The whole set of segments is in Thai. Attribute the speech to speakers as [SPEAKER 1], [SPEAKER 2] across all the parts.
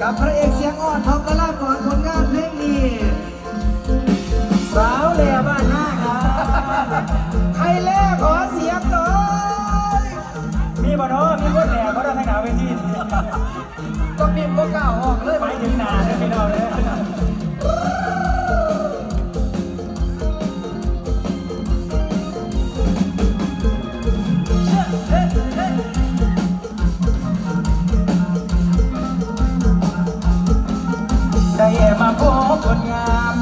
[SPEAKER 1] กับพระเอกเสียงอ่อนทองกระลาก่อนผลงานเพลงนี้
[SPEAKER 2] สาวเหล่บ้านหน้าครับ
[SPEAKER 1] ใครแล่ขอเสียงหน่อย
[SPEAKER 2] มีบ่นาะมีคนแหล่บ่ได้ทางหนาเวที
[SPEAKER 1] ต้องมีบ่กล้าออกเลย
[SPEAKER 2] ไปถึงหนาเลยพี่น้เลย คนงาม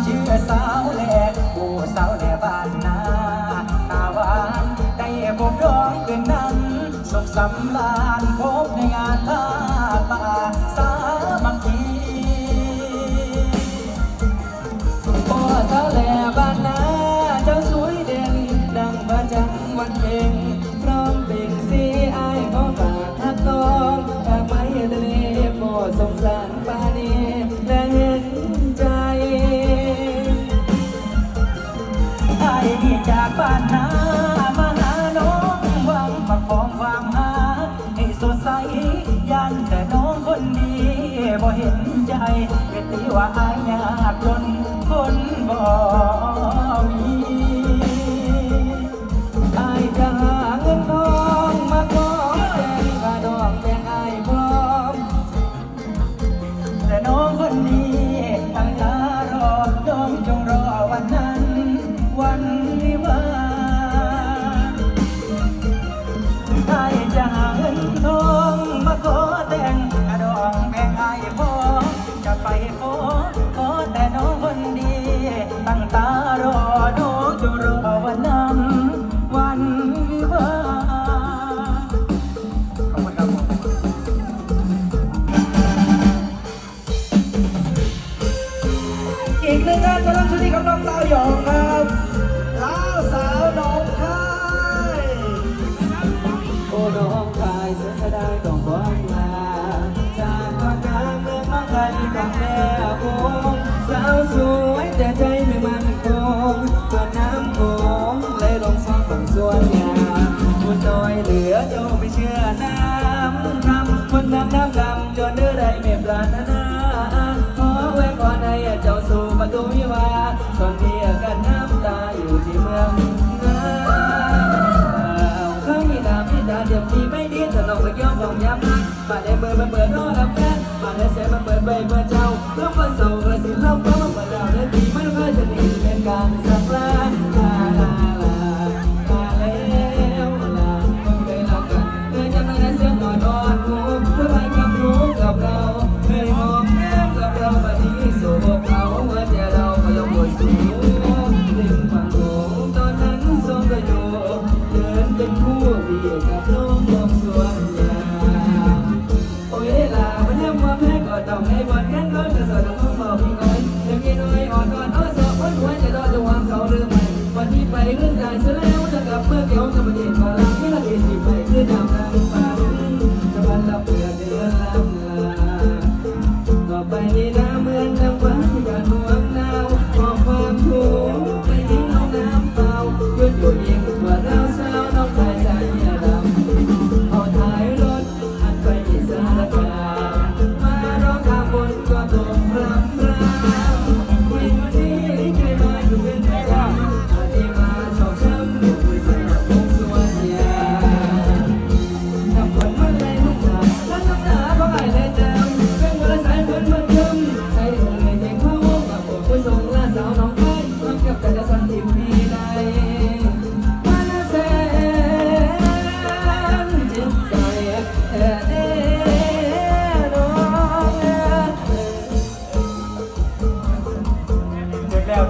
[SPEAKER 2] ว่าอายากนคนบ่มี น้ำกำจนเนื้อไรไม่ปรารถนาขอไว้ขอในเจ้าสู่ประตูวิวาตอนนี้กันน้ำตาอยู่ที่เมืองนาข้างมีน้ำที่ตาเดียมดีไม่ดีถนนก็ย่อมของย้ำมาได้เบอร์มาเปิดรอรับแฟนมาได้เสียมาเปิดใบเบอร์เจ้าเพื่อมาส่งกระสินเล่าเพื่อ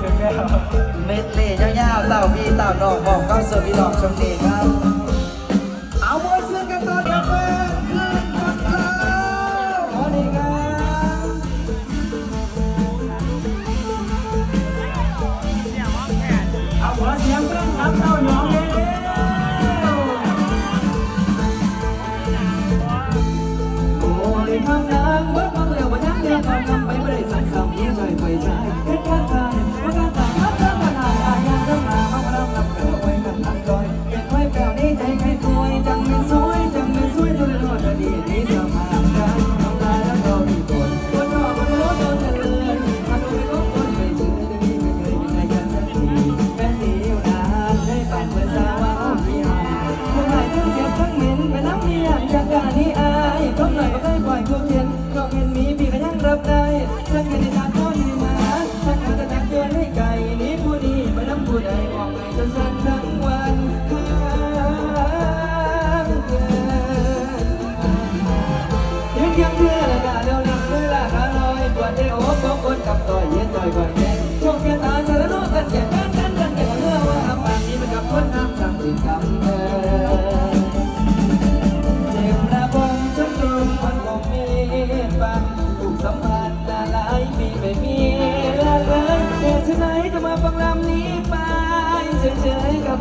[SPEAKER 2] เวเม็ด
[SPEAKER 1] เล่ยาวๆเต่าพี่เต่านอกบอกก็เสิ
[SPEAKER 2] ร์ฟพี่น้อกชมดีครับ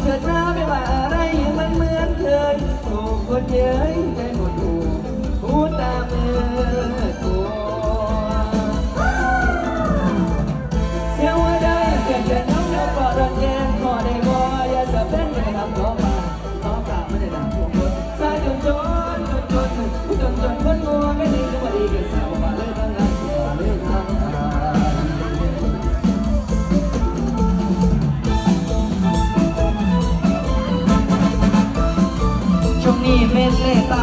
[SPEAKER 2] เกิดมา
[SPEAKER 3] ไม่ว่าอะไรมันเหมือนเคยถูกคนเย้ย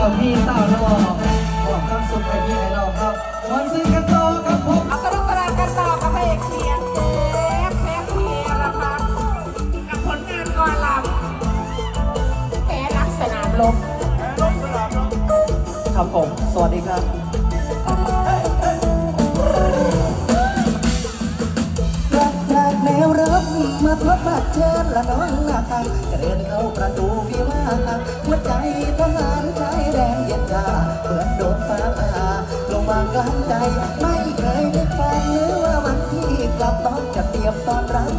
[SPEAKER 3] าพี่สาวน้
[SPEAKER 1] องอกความสุขพี่ให้น้อครับวันซึ่งกันต่อกับผม
[SPEAKER 4] เอากระดูกกระดานกันต่อกับพระเอกเสียงเจ๊แพ้เพียรพัฒน์กับผลงานก่อนลำแต่รักสนามลบ
[SPEAKER 1] ครับผม สวัสดีครับ
[SPEAKER 5] รักแรกแนวรับมาพบมาเจอและน้องหน้าตาเดินเข้าประตูวิวาหัวใจทหารใจ ย็นชาเหมือนโดนฟ้าผ่าลงมากลางใจ ไม่เคยได้ฝันหรือว่าวันที่กลับต้องจะเตรียมตอนรัก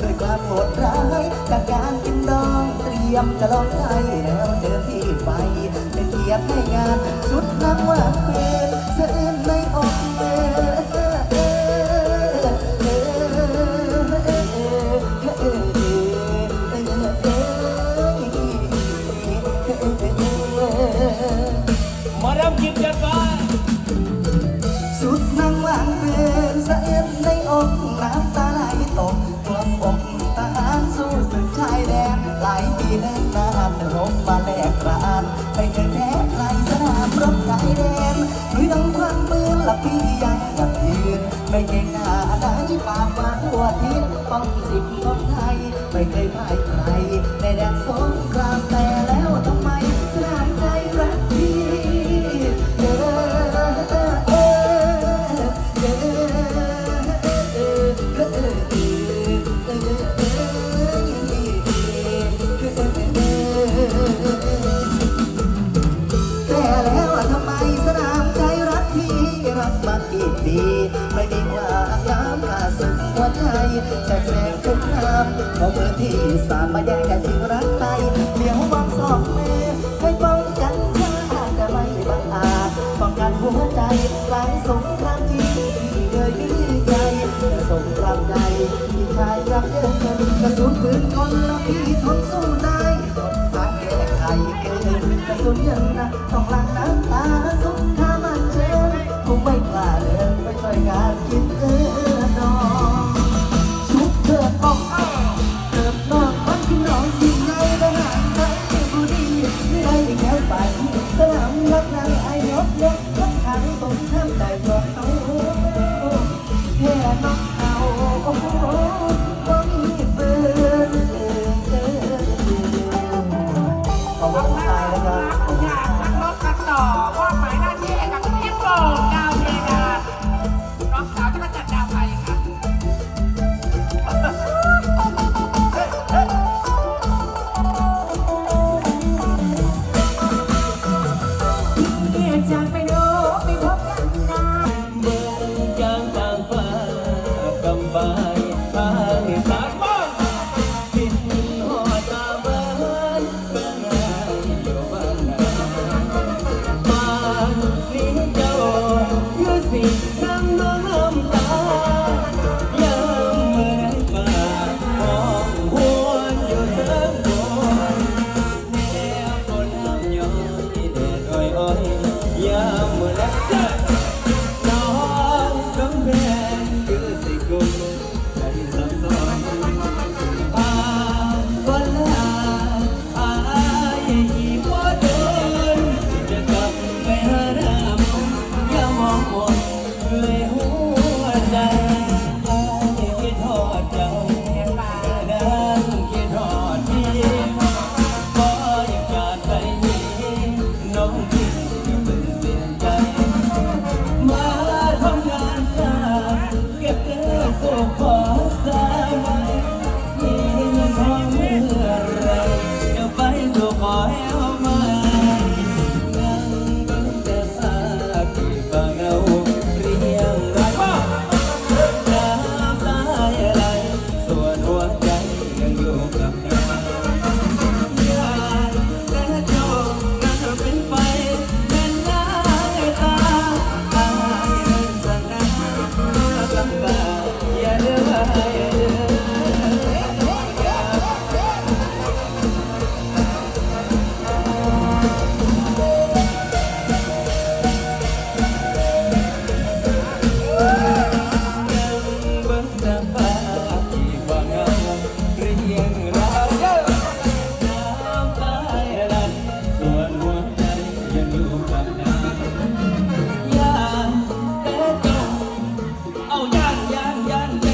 [SPEAKER 5] ด้วยความโหดร้ายจากการกินดองเตรียมจะลองไห้แล้วเจอพี่ไปเป็นเกียรให้งานชุดน้ำ
[SPEAKER 4] ว่า
[SPEAKER 3] เป็นเสื่อในอก safety Tốn tiền. yan, yan, yan.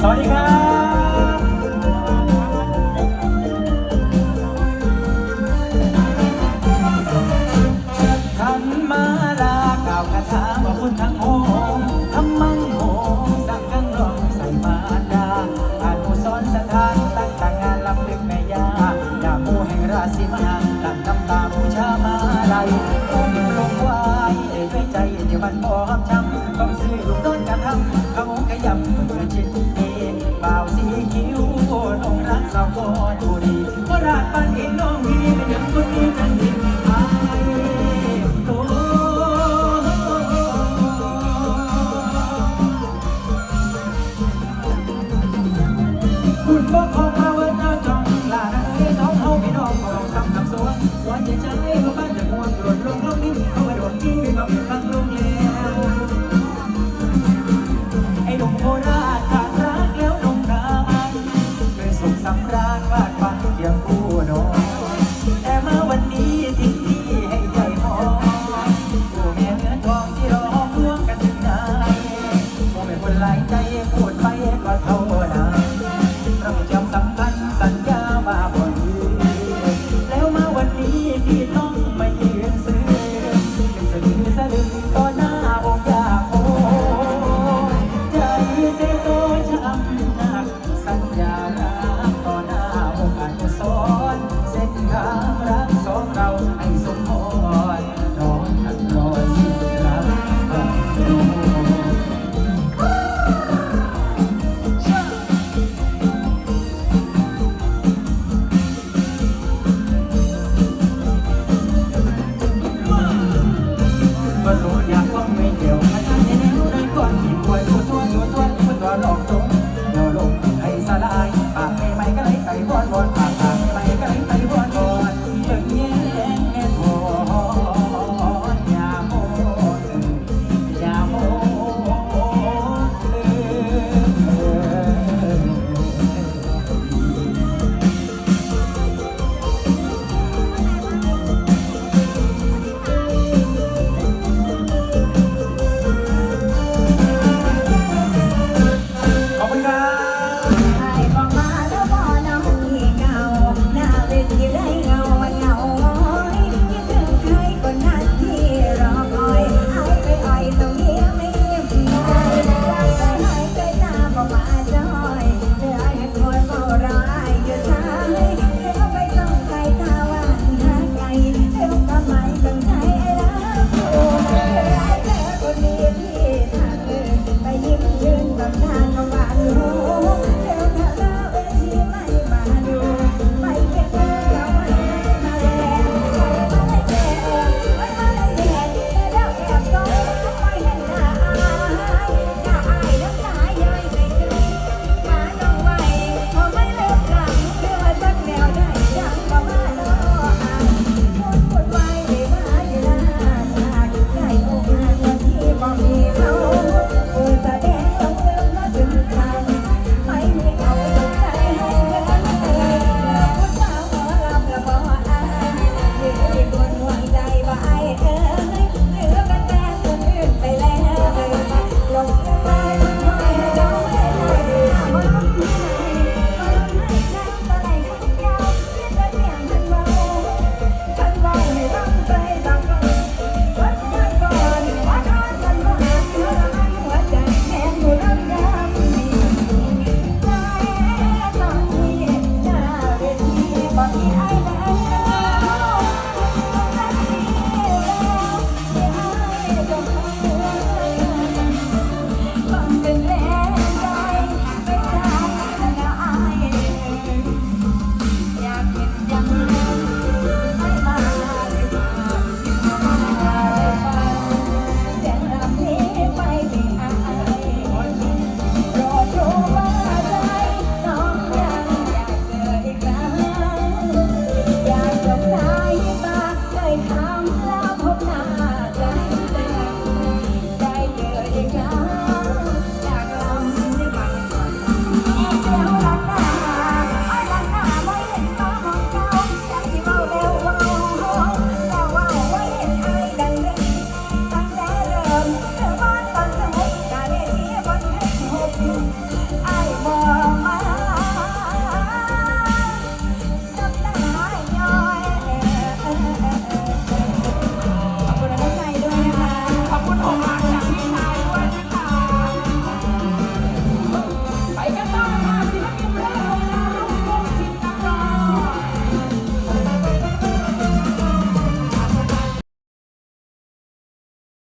[SPEAKER 6] สวัสดีครับขันมาลากล่าวคาถาว่าคุณทั้งโหงทำมังโหงสั่งกังรองใส่มาดาอนุสรณ์สถานตั้งแต่งงานลำลึกแม่ยาดามูแห่งราศีมาหลังน้ำตาบูชามาลัย